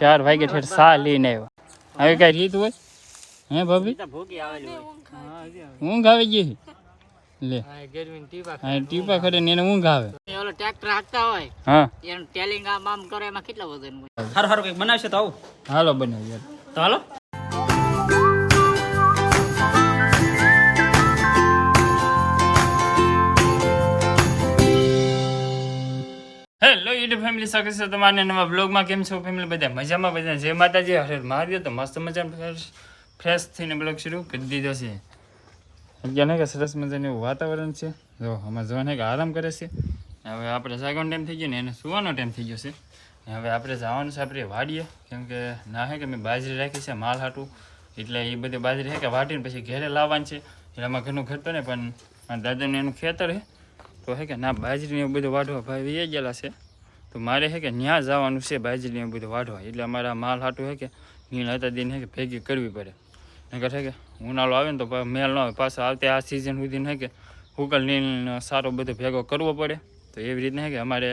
ચાર વાગે છે સા લઈને આવ્યા. હવે કઈ રીત હોય? હે ભાભી? ઊંઘ આવી ગઈ લે. હા ટીપા હા ને એને ઊંઘ આવે. ઓલો ટ્રેક્ટર હાંકતા હોય હા. એનું ટેલિંગ આમ આમ કરે એમાં કેટલા વજન હોય? હારું હારું કંઈક બનાવશે તો આવું. હાલો બનાવી તો હાલો. યુટ્યુબ ફેમિલી સ્વાગત છે તમારે નવા બ્લોગમાં કેમ છો ફેમિલી બધા મજામાં, બધા જય માતાજી. હરે મારી તો મસ્ત મજા ફ્રેશ ફ્રેશ થઈને બ્લોગ શરૂ કરી દીધો છે. અત્યારે કે સરસ મજાનું વાતાવરણ છે. જો અમારે જોવાને કે આરામ કરે છે. હવે આપણે સાગવાનો ટાઈમ થઈ ગયો ને એને સુવાનો ટાઈમ થઈ ગયો છે. હવે આપણે જવાનું છે આપણે વાડીએ. કેમ કે ના હે કે મેં બાજરી રાખી છે, માલ હાટું. એટલે એ બધી બાજરી હે કે વાટીને પછી ઘેરે લાવવાની છે. એટલે આમાં ઘરનું ખેતર ને પણ દાદાને એનું ખેતર હે. તો હે કે ના, બાજરીને એવું બધું વાઢવા ભાઈ વી ગયેલા છે. તો મારે હે કે ત્યાં જવાનું છે બાજરી બધું વાઢવા. એટલે અમારા માલ હાટું હે કે નીણ હતા દિન હે કે ભેગી કરવી પડે. નકર છે કે ઉનાળો આવે ને તો મેલ ન આવે. પાછો આવતે આ સિઝન સુધી હે કે હુકલ નીણ સારો બધો ભેગો કરવો પડે. તો એવી રીતના હે કે અમારે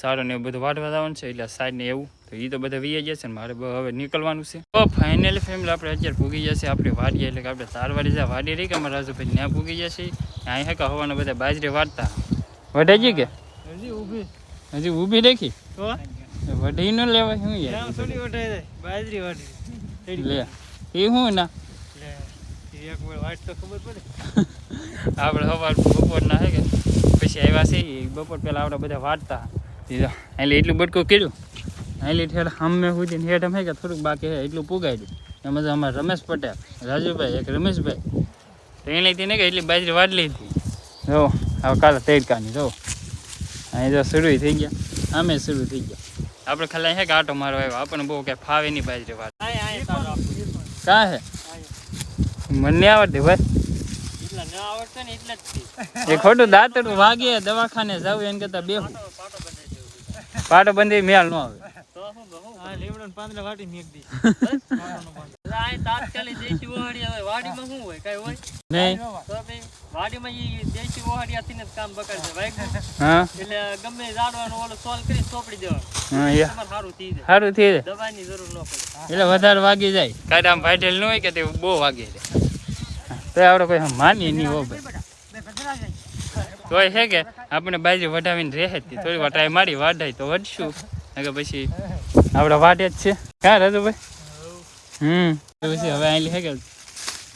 સારો ને બધું વાઢવા જવાનું છે. એટલે સાઈડ ને એવું. તો એ તો બધા વી જશે ને મારે હવે નીકળવાનું છે. તો ફાઇનલી ફેમિલી આપણે અત્યારે પૂગી જશે આપણે વાડીએ એટલે કે આપણે તારવાડી જ્યાં વાડી રહી કે અમારા રાજુભાઈ ત્યાં પૂગી જશે હે કે હવાના બધા બાજરી વાળતા વઢાજી કે? હજી હજી ઊભી રાખી? તો? વઢી ન લેવાય શું યાર? થોડી વઢાય બાજરી વઢી લે. એ હું ના? લે એક વાર વાટ તો ખબર પડે. આપણે સવાર બપોરના હે કે? પછી આવ્યા છે બપોર પહેલાં આપણે બધા વાટતા. એટલે એટલે એટલું બટકું કર્યું. એટલે ઠેઠ અમે સુધી હેઠ અમે કે થોડુંક બાકી હે એટલું પુગાડ્યું. એમાં અમારે રમેશ પટેલ રાજુભાઈ એક રમેશભાઈ. તો એને લઈ તેને કે એટલી બાજરી વાટલી લીધી. જો હવે કાલે તડકાની જો. અહીં તો શરૂ થઈ ગયા. અમે શરૂ થઈ ગયા. આપણે ખાલી હે કે મારો આવ્યો. આપણને બહુ કાંઈ ફાવે નહીં બાજરી વાત કાં હે? મને નહીં આવડતી ભાઈ. એટલા ન આવડશે ને એટલે એ ખોટું દાંતડું વાગે દવાખાને જવું એને કરતા બે પાટો બંધી મેળ ન આવે. તો શું કહું આ લીમડો ને પાંદડા વાટી મેક દી. આય તાત્કાલિક વાડીમાં શું હોય? કઈ હોય? નહીં. તો ભઈ વાડીમાં ઈ દેશી વહાડી ને જ કામ બગાડશે હા? એટલે ગમે ઝાડવાનું ઓલો સોલ કરી સોપડી દેવાનું. હા યા. સારું થઈ જાય. સારું થઈ જાય. દવાની જરૂર ન પડે. એટલે વધારે વાગી જાય. કાંઈ આમ ફાટેલ ન હોય કે તે બહુ વાગે છે. તો આપણે કોઈ માનીએ નહીં હો ભાઈ. તોય છે કે આપણે બાજુ વઢાવીને રહે જ થોડી વાર ટ્રાય મારી વાઢાય તો વઢશું. કે પછી આપણે વાઢે જ છે. ક્યાં રાજુભાઈ હમ. પછી હવે અહીં હે કે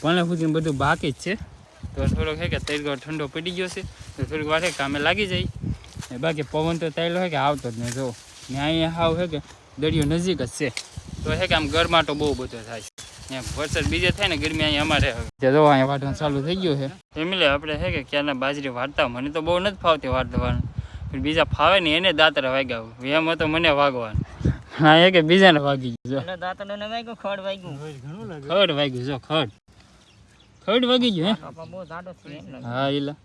પણ સુધી બધું બાકી જ છે. તો થોડોક છે કે તૈરગો ઠંડો પડી ગયો છે તો થોડીક વાર કામે લાગી જાય. બાકી પવન તો તૈલો છે કે આવતો જ ને જો. ને અહીંયા હાવ છે કે દરિયો નજીક જ છે. તો છે કે આમ ગરમાટો બહુ બધો થાય છે. વરસાદ બીજે થાય ને ગરમી અહીંયા અમારે હવે. જો અહીંયા વાટવાનું ચાલુ થઈ ગયું છે. ફેમિલી આપણે છે કે ક્યારના બાજરી વાટતા મને તો બહુ નથી ફાવતી વાટવાનું પણ બીજા ફાવે ને એને દાતરા વાગ્યા એમ હતો મને વાગવાનું. હા એ કે બીજાને વાગી ગયું ખડ વાગ્યું. ખડ વાગ્યું જો ખડ. ખડ વાગી ગયું હે બાપા બહુ જાડો છે એમ લાગે. હા એલા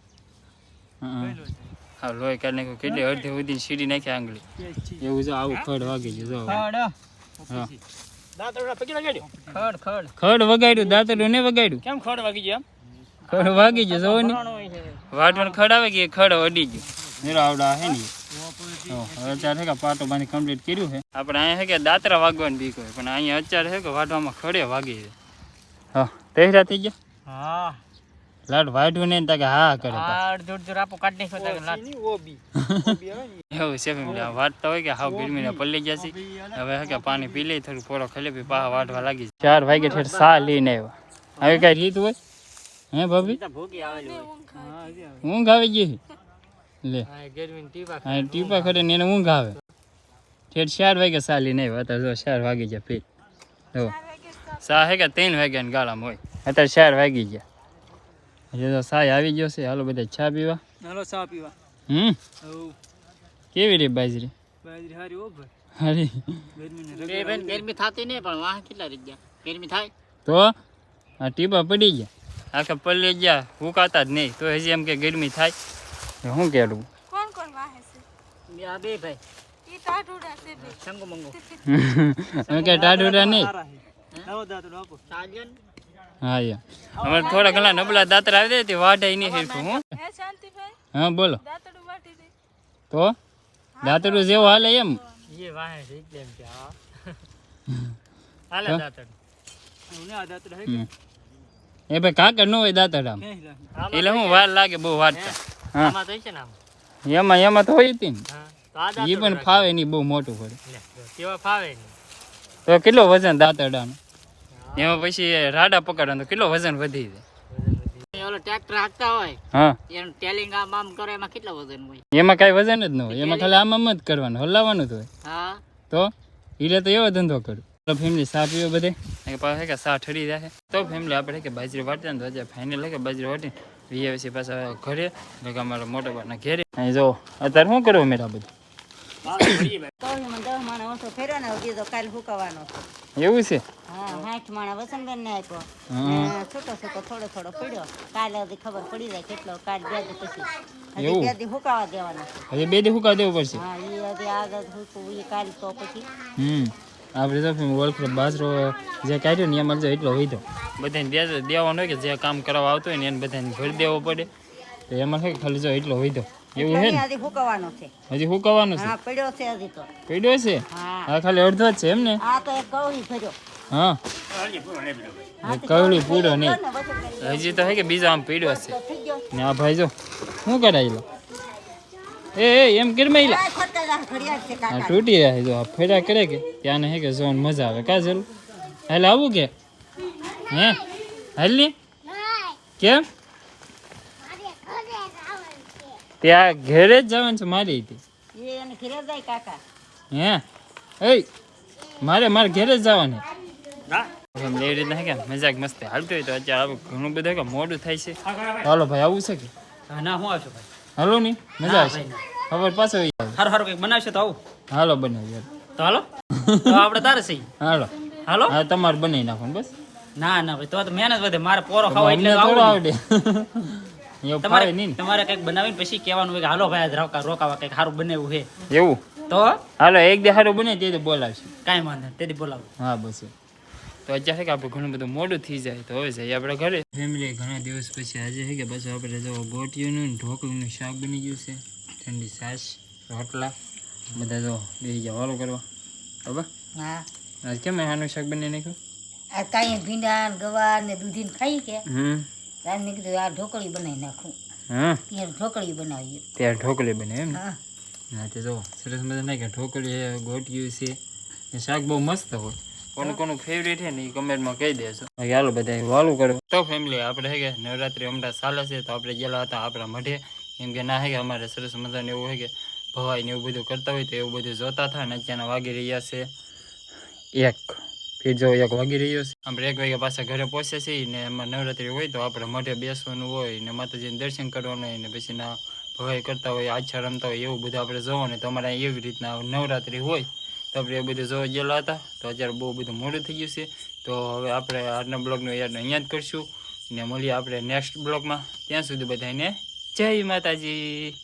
હા. હા લોહી કાઢી નાખ્યું કેટલી અડધી સુધી સીડી નાખી આંગળી. એવું જો આવું ખડ વાગી ગયું જો ખડ હા. દાંતરડા પગે લગાડ્યો? ખડ ખડ ખડ વગાડ્યું દાંતડું ને વગાડ્યું? કેમ ખોડ વાગી ગયા ખડ વાગી ગયું જોવો ને. ઘણો હોય છે. વાટવાનું ખડ આવે કે એ ખડ અડી ગયું? મેરો આવડા હે ને. તો હવે અત્યારે છે કે પાટો બાંધી કમ્પ્લીટ કર્યું છે આપણે અહીંયા છે કે દાતરા વાગવાની બીક હોય પણ અહીંયા અત્યારે છે કે વાટવામાં ખડે વાગી છે. હા તૈયાર થઈ ગયા? હા. લાડ વાઢવું નહીં તાકે હા કરે આડ આ અડધું આપો કાઢી નાખ્યો તો લાટ. એવું છે ફેમિલી વાટતા હોય કે હાવ ગરમીને પલ્લી ગયા છે. હવે કે પાણી પી લઈ થોડું પોરો ખાલી પી પાહા વાટવા લાગી. ચાર વાગે ઠેર સા લઈને આવ્યા. હવે કઈ રીત હોય? હે ભાભી? તો ઊંઘ આવી ગઈ લે. હા ગરમી ટીપા ખરે ને એને ઊંઘ આવે. ઠેર ચાર વાગે સા લઈને આવ્યા અત્યારે જો ચાર વાગી ગયા પી જો. સા હે કે ત્રણ વાગ્યાની ગાળામાં હોય. અત્યારે ચાર વાગી ગયા. હજી તો સાય આવી ગયો છે. હાલો બધા ચા પીવા. હાલો ચા પીવા. હમ? કેવી રે બાજરી? બાજરી હારી ઓ ભાઈ. હારી? ગરમી થતી નહીં પણ વાહ કેટલા રહી ગયા? ગરમી થાય? તો આ ટીપા પડી ગયા. આખા પલ્લે ગયા. હુકાતા જ નહીં. તો હજી એમ કે ગરમી થાય. શું કહેવું કોણ કોણ વાહે છે? આ બે ભાઈ. ટાઢુડા છે બે. શંગુ મંગુ. અમે કઈ ટાઢુડા નહીં. હા યા. અમારે થોડા ઘણા નબળા દાતર આવી દે તે વાઢાય નહીં હેરખું હું. હા બોલો. દાંતડું વાટી દે. તો? દાતરું જેવું હાલે એમ? એ ભાઈ કાકર ન હોય દાતરડા આમ. એટલે હું વાર લાગે બહુ વાટતા હા? એમાં એમાં તો હોય હતી ને એ પણ ફાવે નહીં બહુ મોટું પડે. કેવા ફાવે તો કેટલો વજન દાંતરડાનો? એમાં પછી રાડા પકડવા તો કેટલો વજન વધી જાય. ઓલો ટ્રેક્ટર હાંકતા હોય હા. એનું ટેલિંગ આમ આમ કરે એમાં કેટલા વજન હોય? એમાં કાંઈ વજન જ ન હોય. એમાં ખાલી આમ આમ જ કરવાનું હલાવવાનું જ હોય. હા. તો એટલે તો એવો ધંધો કરું. તો ફેમિલી સા પીવે બધે? કે પાછા કે સા ઠરી જાય તો ફેમિલી આપણે કે બાજરી વાટતા ને તો આજે ફાઇનલ કે બાજરી વાટી વીએ પછી પાછા ઘરે કે અમારા મોટા બાના ઘેરે. અહીં જો અત્યારે શું કરવું મેરા બધું? કવળીમાં દસ માણા ઓછો ફેર્યો ને હજી તો કાલ હુકવાનો છે. એવું છે? હા સાઠ માણા વસંતબેન ને આપ્યો છૂટો છૂટો થોડો થોડો પડ્યો. કાલે હજી ખબર પડી જાય કેટલો કાલ બે દી પછી. હજી? બે દી હુકાવા દેવાનો. હજી બે દી હુકા દેવું પડશે? હા એ હજી આગળ હુકવું એ કાલ તો પછી. હમ. આપણે તો બાજરો જે કાઢ્યો ને એમાં જો એટલો હોય તો બધાને દેવાનો હોય કે જે કામ કરવા આવતો હોય ને એને બધાને ભરી દેવો પડે. તો એમાં ખાલી જો એટલો હોય તો એવું છે હજી હુકવાનો છે. હજી હુકાવાનું છે? હા પડ્યો છે હજી તો. પડ્યો છે? હા. આ ખાલી અડધો જ છે એમ ને? આ તો એક કવળી ભર્યો. હા. કવળી પૂરો નહીં. હજી તો હે કે બીજા આમ પીડ્યો છે? તો થઈ ગયો. ને આ ભાઈ જો શું કરાયેલો એ એ એમ ઘડિયાળ છે આ તૂટી રહ્યા જો આ ફેરા કરે કે? ત્યાં હે કે જોન મજા આવે. કા જરૂર હાલ આવું કે? હે? હાલની. કેમ? ત્યાં ઘેરે જ જવાનું છે મારી હતી એને ઘરે જાય કાકા. હે? એ મારે મારે ઘેરે જ જવાનું. એમ એવી રીતના કે મજાક મસ્તી હાલતી હોય તો અત્યારે ઘણું બધું કે મોડું થાય છે. હાલો ભાઈ આવું છે કે? ના હું આવશું ભાઈ. હાલો નહીં મજા આવશે. ખબર પાછો હારું હારું સારું સારું કંઈક બનાવશે તો આવું. હાલો બનાવી યાર તો હાલો. તો આપણે તારે સહી હાલો. હાલો. હા તમારે બનાવી નાખો બસ. ના ના ભાઈ તો તો મહેનત વધે. મારે પોરો ખાવા એટલે. આવડે. તમારે નહીં તમારે કંઈક બનાવીને પછી કહેવાનું હોય કે હાલો ભાઈ આજ રોકા રોકાવા કંઈક સારું બનાવ્યું છે. એવું? તો? હાલો એક દે સારું બને તે બોલાવશે. કાંઈ વાંધો નહીં તેથી બોલાવો. હા બસ તો અત્યારે છે કે આપણે ઘણું બધું મોડું થઈ જાય તો હવે જઈએ આપણે ઘરે. ફેમિલી ઘણા દિવસ પછી આજે છે કે પછી આપણે જો ગોટિયું ને ઢોકળીનું શાક બની ગયું છે. ઠંડી છાશ રોટલા બધા જો બે જવાલો કરવા. બરાબર? હા. આજ કેમ આનું શાક બની નાખ્યું? આ કાંઈ ભીંડા ને ગવાર ને દૂધી ને ખાઈ કે હમ. તારે મેં કીધું આ ઢોકળી બનાવી નાખું. હા? ત્યાં ઢોકળી બનાવીએ. ત્યાં ઢોકળી બને એમ? ને હા. હા તે જો સરસ મજા કે ઢોકળી ગોટિયું છે. ને શાક બહુ મસ્ત હોય. કોનું કોનું ફેવરેટ છે ને એ કમેન્ટમાં કહી દેજો. હાલો બધા વાલું કરો. તો ફેમિલી આપણે હે કે નવરાત્રી હમણાં ચાલે છે તો આપણે ગયેલા હતા આપણા મઢે. એમ કે ના હે કે અમારે સરસ મજાને એવું હોય કે ભવાઈ ને એવું બધું કરતા હોય તો એવું બધું જોતા હતા ને અત્યારના વાગી રહ્યા છે. એક. જો એક વાગી રહ્યો છે. આમ એક વાગ્યા પાછા ઘરે પહોંચે છે ને એમાં નવરાત્રી હોય તો આપણે મોઢે બેસવાનું હોય ને માતાજીને દર્શન કરવાનું હોય ને પછી ના ભવાઈ કરતા હોય આછા રમતા હોય એવું બધું આપણે જોવાનું તો અમારે એવી રીતના નવરાત્રી હોય. તો આપણે એ બધું જોવા ગયેલા હતા. તો અત્યારે બહુ બધું મોડું થઈ ગયું છે. તો હવે આપણે આજના બ્લોગનું યાદ અહીંયા જ કરશું. ને મળીએ આપણે નેક્સ્ટ બ્લોગમાં. ત્યાં સુધી બધાને જય માતાજી.